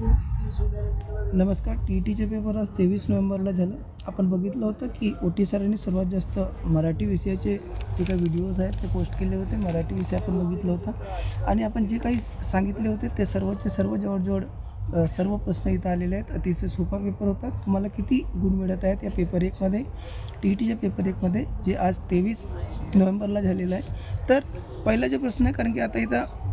नमस्कार. T E टीचे paper आज तेवीस नोव्हेंबरला झालं. आपण बघितलं होतं की ओ टी सरांनी सर्वात जास्त मराठी विषयाचे जे काही व्हिडिओज आहेत ते पोस्ट केले होते. मराठी विषय आपण बघितलं होता. आणि आपण जे काही सांगितले होते ते सर्वचे सर्व जवळजवळ सर्व प्रश्न इथं आलेले आहेत. अतिशय सोपा पेपर होता. तुम्हाला किती गुण मिळत आहेत या पेपर एकमध्ये? टी ई टीच्या पेपर एकमध्ये जे आज तेवीस नोव्हेंबरला झालेलं आहे. तर पहिला जो प्रश्न आहे कारण की आता इथं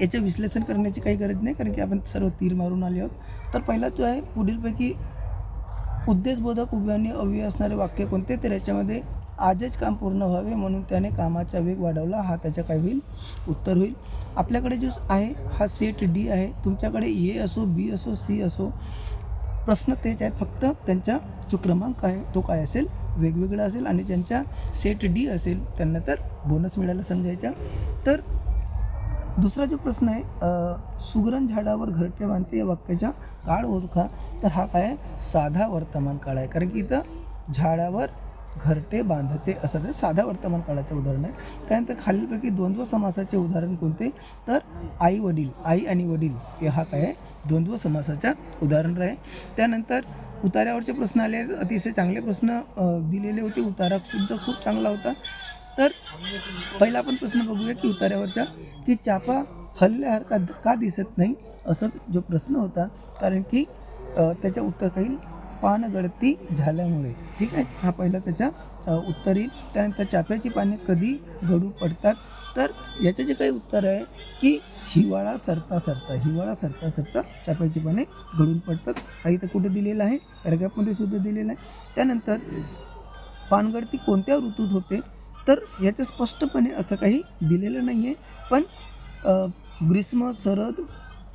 याचं विश्लेषण करण्याची काही गरज नाही कारण की आपण सर्व तीर मारून आले आहोत. तर पहिला जो आहे पुढीलपैकी उद्देशबोधक उभे आणि अव्यय असणारे वाक्य कोणते? तर याच्यामध्ये आजच काम पूर्ण व्हावे म्हणून त्याने कामाचा वेग वाढवला हा त्याच्या काय होईल उत्तर होईल. आपल्याकडे जो आहे हा सेट डी आहे. तुमच्याकडे ए असो बी असो सी असो प्रश्न तेच आहेत. फक्त त्यांचा जो क्रमांक आहे तो काय असेल? वेगवेगळा असेल आणि ज्यांचा सेट डी असेल त्यांना तर बोनस मिळायला समजायचा. तर दुसरा जो प्रश्न आहे अ, सुगरण झाडावर घरटे बांधते या वाक्याचा काळ ओळखा तर हा काय आहे? साधा वर्तमान काळ आहे. कारण की इथं झाडावर घरटे बांधते असं ते साधा वर्तमान काळाचं उदाहरण आहे. त्यानंतर खालीलपैकी द्वंद्व समासाचे उदाहरण कोणते? तर आई वडील आई आणि वडील हे हा काय आहे? द्वंद्व समासाचा उदाहरण आहे. त्यानंतर उतार्यावरचे प्रश्न आले अतिशय चांगले प्रश्न दिलेले होते. उतारा सुद्धा खूप चांगला होता. तर पहिला आपण प्रश्न बघूया की उतार्यावरचा की चापा हल्ल्यासारखा का दिसत नाही असं जो प्रश्न होता कारण की त्याच्या उत्तर काही पानगळती झाल्यामुळे ठीक आहे? हा पहिला त्याच्या उत्तर येईल. त्यानंतर चाफ्याची पाने कधी गळू पडतात? तर याचे जे काही उत्तर आहे की हिवाळा सरता सरता हिवाळा सरता सरता चाफ्याची पाने गळून पडतात. हा इथं कुठे दिलेला आहे? पॅराग्राफमध्ये सुद्धा दिलेला आहे. त्यानंतर पानगळती कोणत्या ऋतूत होते? तर याचं स्पष्टपणे असं काही दिलेलं नाही आहे पण ग्रीष्म शरद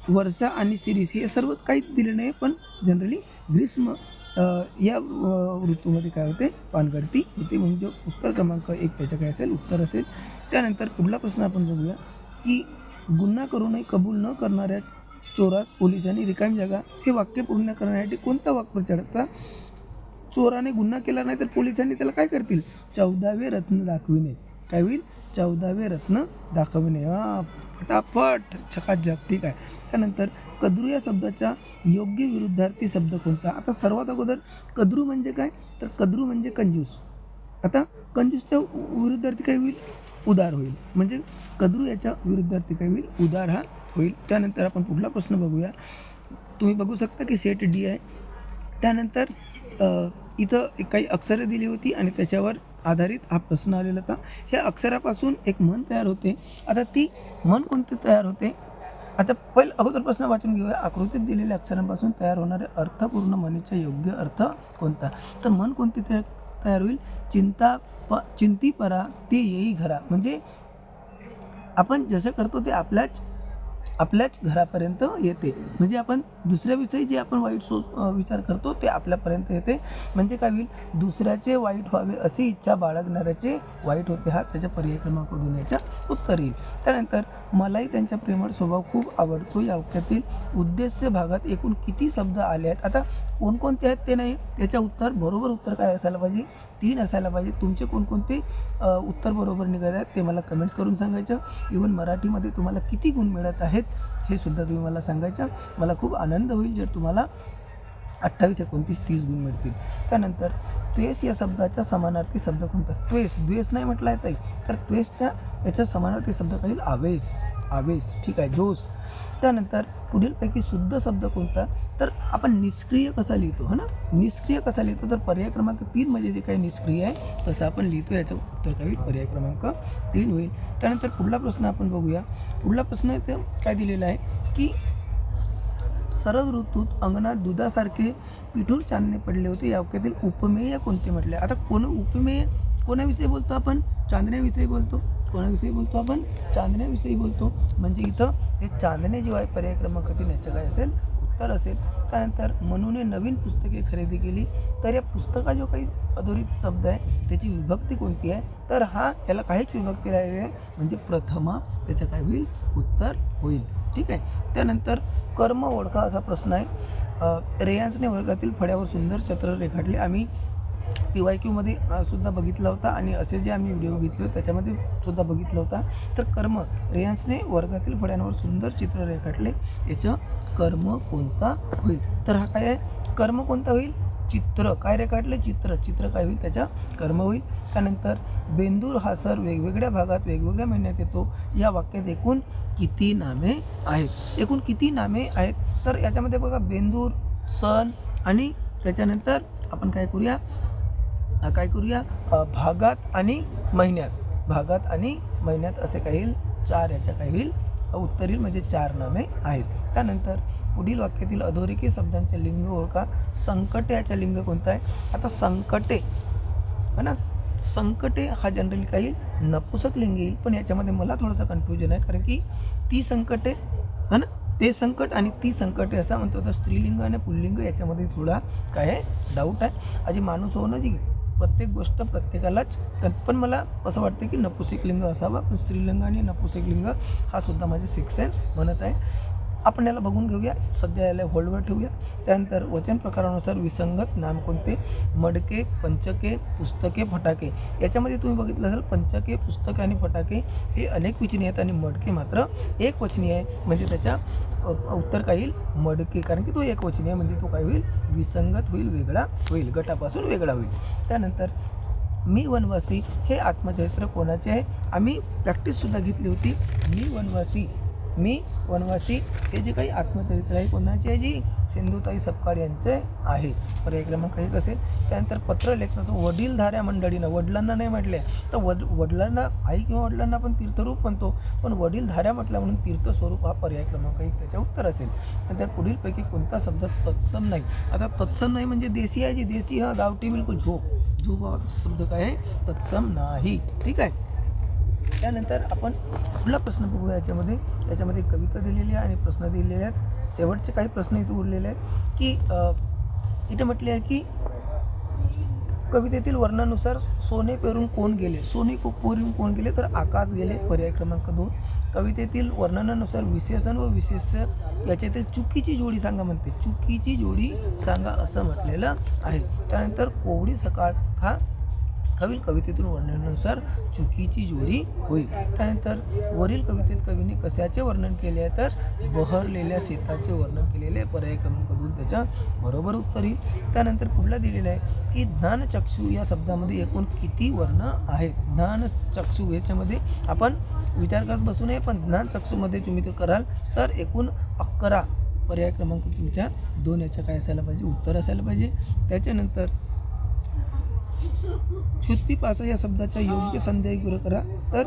वर्षा आणि शिरीष हे सर्व काही दिलं नाही पण जनरली ग्रीष्म या ऋतूमध्ये काय होते? पानगळती होते. म्हणजे उत्तर क्रमांक एक त्याचं काय असेल उत्तर असेल. त्यानंतर पुढला प्रश्न आपण बघूया की गुन्हा करूनही कबूल न करणाऱ्या चोरास पोलिसांनी रिकामी जागा हे वाक्य पूर्ण करण्यासाठी कोणता वाक्य चढता चोराने गुन्हा केला नाही तर पोलिसांनी त्याला काय करतील? चौदावे रत्न दाखविणे काय होईल? चौदावे रत्न दाखविणे हा फटाफट. छकाझक ठीक आहे. त्यानंतर कद्रू या शब्दाचा योग्य विरुद्धार्थी शब्द कोणता? आता सर्वात अगोदर कद्रू म्हणजे काय? तर कद्रू म्हणजे कंजूस. आता कंजूसच्या विरुद्धार्थी काय होईल? उदार होईल. म्हणजे कद्रू याच्या विरुद्धार्थी काय होईल? उदार हा होईल. त्यानंतर आपण पुढला प्रश्न बघूया. तुम्ही बघू शकता की सेट डी आहे. त्यानंतर इथं एक काही अक्षरं दिली होती आणि त्याच्यावर आधारित हा प्रश्न आलेला होता. ह्या अक्षरापासून एक मन तयार होते. आता ती मन कोणते तयार होते? आता पहिलं अगोदर प्रश्न वाचून घेऊया. आकृतीत दिलेल्या अक्षरांपासून तयार होणारे अर्थपूर्ण मनीचा योग्य अर्थ कोणता? तर मन कोणते तयार तयार होईल? चिंता प चिंती परा ते येई घरा म्हणजे आपण जसं करतो ते आपल्याच आपल्याच घरापर्यंत येते. म्हणजे आपण दुसऱ्याविषयी जे आपण वाईट सो विचार करतो ते आपल्यापर्यंत येते. म्हणजे काय होईल? दुसऱ्याचे वाईट व्हावे अशी इच्छा बाळगणाऱ्याचे वाईट होते हा त्याच्या पर्याय क्रमांक दोन याच्या उत्तर येईल. त्यानंतर मलाही त्यांच्या प्रेमळ स्वभाव खूप आवडतो. या वाक्यातील उद्देश्य भागात एकूण किती शब्द आले आहेत? आता कोणकोणते आहेत ते नाही त्याच्या उत्तर बरोबर उत्तर काय असायला पाहिजे? तीन असायला पाहिजे. तुमचे कोणकोणते उत्तर बरोबर निघत आहेत ते मला कमेंट्स करून सांगायचं. इवन मराठीमध्ये तुम्हाला किती गुण मिळत आहेत हे सुद्धा तुम्ही मला सांगायचं मला खूप आनंद होईल जर तुम्हाला अठ्ठावीस एकोणतीस तीस गुण मिळतील. त्यानंतर त्वेष या शब्दाचा समानार्थी शब्द कोणता? त्वेष द्वेष नाही म्हटलं आहे तर त्वेषच्या याचा समानार्थी शब्द काही आवेश. आवेश ठीक आहे जोश. त्यानंतर पुढीलपैकी शुद्ध शब्द कोणता? तर आपण निष्क्रिय कसा लिहितो है ना? निष्क्रिय कसा लिहितो? तर पर्याय क्रमांक तीन म्हणजे जे काही निष्क्रिय आहे तसं आपण लिहितो याचं उत्तर काय होईल? पर्याय क्रमांक तीन होईल. त्यानंतर पुढला प्रश्न आपण बघूया. पुढला प्रश्न इथे काय दिलेला आहे? की शरद ऋतूत अंगणात दुधासारखे पिठूर चांदणे पडले होते. या वाक्यातील उपमेय कोणते म्हटले आता कोण उपमेय कोणाविषयी बोलतो आपण? चांदण्याविषयी बोलतो. कोणाविषयी बोलतो आपण? चांदण्याविषयी बोलतो. म्हणजे इथं हे चांदणे जेव्हा आहे पर्याय क्रमांक तीन याचं काय असेल? उत्तर असेल. त्यानंतर मनूने नवीन पुस्तके खरेदी केली. तर या पुस्तका जो काही अधोरित शब्द आहे त्याची विभक्ती कोणती आहे? तर हा याला काहीच विभक्ती राहिलेली आहे म्हणजे प्रथमा त्याचं काय होईल? उत्तर होईल. ठीक आहे? त्यानंतर कर्म ओळखा असा प्रश्न आहे. रेयांसने वर्गातील फड्यावर सुंदर चित्र रेखाटले. आम्ही पी वाय क्यूमध्ये सुद्धा बघितला होता आणि असे जे आम्ही व्हिडिओ बघितले होते त्याच्यामध्ये सुद्धा बघितला होता. तर कर्म रेयांसने वर्गातील फळ्यांवर सुंदर चित्र रेखाटले याचं कर्म कोणता होईल? तर हा काय आहे? कर्म कोणता होईल? चित्र. काय रेखाटले चित्र. चित्र काय होईल? त्याचा कर्म होईल. त्यानंतर बेंदूर हा सर वेगवेगळ्या भागात वेगवेगळ्या महिन्यात येतो. या वाक्यात एकूण किती नामे आहेत? एकूण किती नामे आहेत? तर याच्यामध्ये बघा बेंदूर सण आणि त्याच्यानंतर आपण काय करूया? काय करूया? भागात आणि महिन्यात. भागात आणि महिन्यात असे काही चार याच्या काही होईल उत्तरील म्हणजे चार नामे आहेत. त्यानंतर पुढील वाक्यातील अधोरेखी शब्दांचे लिंग ओळखा. संकटे याचा लिंग कोणता आहे? आता संकटे. है ना? संकटे हा जनरली काही नपुसक लिंग येईल पण याच्यामध्ये मला थोडंसं कन्फ्युजन आहे कारण की ती संकटे है ना? ते संकट आणि ती संकटे असं म्हणतो. तर स्त्रीलिंग आणि पुल्लिंग याच्यामध्ये थोडा काय आहे? डाऊट आहे. अजी माणूस होणं जी प्रत्येक गोष्ट प्रत्येकालाच पण मला असं वाटतं की नपुसिक लिंग असावा पण स्त्रीलिंग आणि नपुसिक लिंग हा सुद्धा माझे सिक्स सेन्स म्हणत आहे. आपण याला बघून घेऊया. सध्या याला होल्डवर ठेवूया. त्यानंतर वचन प्रकारानुसार विसंगत नाम कोणते मडके पंचके पुस्तके फटाके. याच्यामध्ये तुम्ही बघितलं असेल पंचके पुस्तके आणि फटाके हे अनेक वचनी आहेत आणि मडके मात्र एक वचनी आहे. म्हणजे त्याच्या उत्तर काय येईल? मडके. कारण की तो एक वचनी आहे. म्हणजे तो काय होईल? विसंगत होईल वेगळा होईल. गटापासून वेगळा होईल. त्यानंतर मी वनवासी हे आत्मचरित्र कोणाचे आहे? आम्ही प्रॅक्टिससुद्धा घेतली होती. मी वनवासी. मी वनवासी हे जे काही आत्मचरित्र आहे कोणाचे आहे जी? सिंधुताई सपकाळ यांचे आहे. पर्याय क्रमांक एक असेल. त्यानंतर पत्रलेखनाचं वडीलधाऱ्या मंडळीनं वडिलांना नाही म्हटले तर वड वडिलांना आई किंवा वडिलांना आपण तीर्थरूप म्हणतो. पण वडीलधाऱ्या म्हटल्या म्हणून तीर्थस्वरूप हा पर्याय क्रमांक एक. त्याच्या उत्तर असेल. नंतर पुढीलपैकी कोणता शब्द तत्सम नाही? आता तत्सम नाही म्हणजे देशी आहे जी. देशी हा गावठी बिलकुल झोप. झोप हा शब्द काय आहे? तत्सम नाही. ठीक आहे? त्यानंतर आपण पुढला प्रश्न बघूया याच्यामध्ये. याच्यामध्ये कविता दिलेली आहे आणि प्रश्न दिलेले आहेत. शेवटचे काही प्रश्न इथे उरलेले आहेत की इथे म्हटले आहे की कवितेतील वर्णानुसार सोने पेरून कोण गेले? सोने को पेरून कोण गेले? तर आकाश गेले पर्याय क्रमांक दोन. कवितेतील वर्णनानुसार विशेषण व विशेष याच्यातील चुकीची जोडी सांगा म्हणते. चुकीची जोडी सांगा असं म्हटलेलं आहे. त्यानंतर कोवडी सकाळ हा कवील कवितेतून वर्णनानुसार चुकीची जोडी होईल. त्यानंतर वरील कवितेत कवीने कशाचे वर्णन केले आहे? तर बहरलेल्या शेताचे वर्णन केलेले पर्याय क्रमांक दोन त्याच्या बरोबर उत्तर येईल. त्यानंतर पुढला दिलेला आहे की ज्ञानचक्षू या शब्दामध्ये एकूण किती वर्ण आहेत? ज्ञानचक्षू याच्यामध्ये आपण विचार करत बसू नये पण ज्ञानचक्षूमध्ये तुम्ही ते कराल तर एकूण अकरा पर्याय क्रमांक तुमच्या दोन याच्या काय असायला पाहिजे? उत्तर असायला पाहिजे. त्याच्यानंतर क्षुत पिपासा या शब्दाचा योग्य संध्या गुरु करा. तर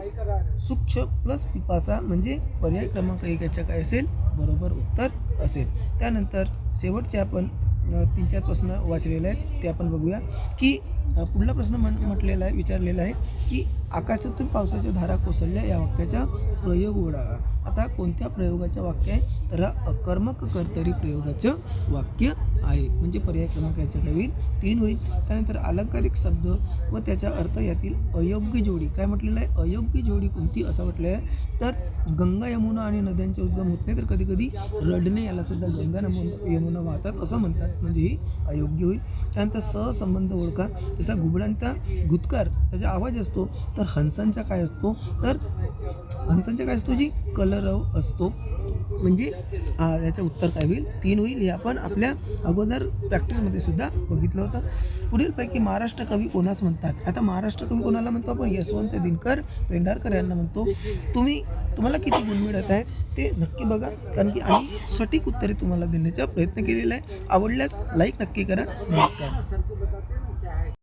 सूक्ष प्लस पिपासा म्हणजे पर्याय क्रमांक एक याच्या काय असेल? बरोबर उत्तर असेल. त्यानंतर शेवटचे आपण तीन चार प्रश्न वाचलेले आहेत ते आपण बघूया. की पुढला प्रश्न म्हण म्हटलेला आहे विचारलेला आहे की आकाशातून पावसाच्या धारा कोसळल्या या वाक्याच्या प्रयोग ओढावा आता कोणत्या प्रयोगाचं वाक्य आहे तर हा अकर्मक कर्तरी प्रयोगाचं वाक्य आहे? म्हणजे पर्याय क्रमांक याच्या काय होईल तीन होईल. त्यानंतर अलंकारिक शब्द व त्याचा अर्थ यातील अयोग्य जोडी. काय म्हटलेलं आहे? अयोग्य जोडी कोणती? असं म्हटलं आहे तर गंगा यमुना आणि नद्यांचे उद्गम होत नाही तर कधीकधी रडणे याला सुद्धा गंगा नमु यमुना वाहतात असं म्हणतात. म्हणजे ही अयोग्य होईल. त्यानंतर सहसंबंध ओळखा. जसा घुबडांचा गुतकार त्याचा आवाज असतो तर हंसांचा काय असतो? तर हंस हंसांचा काय असतो जी कलरव असतो म्हणजे याचं उत्तर काय होईल? तीन होईल हे आपण आपल्या अगोदर प्रॅक्टिसमध्ये सुद्धा बघितलं होतं. पुढीलपैकी महाराष्ट्र कवी कोणास म्हणतात? आता महाराष्ट्र कवी कोणाला म्हणतो? आपण यशवंत दिनकर पेंढारकर यांना म्हणतो. तुम्ही तुम्हाला किती गुण मिळत आहेत ते नक्की बघा. कारण की आम्ही सटीक उत्तरे तुम्हाला देण्याचा प्रयत्न केलेला आहे. आवडल्यास लाईक नक्की करा. नमस्कार.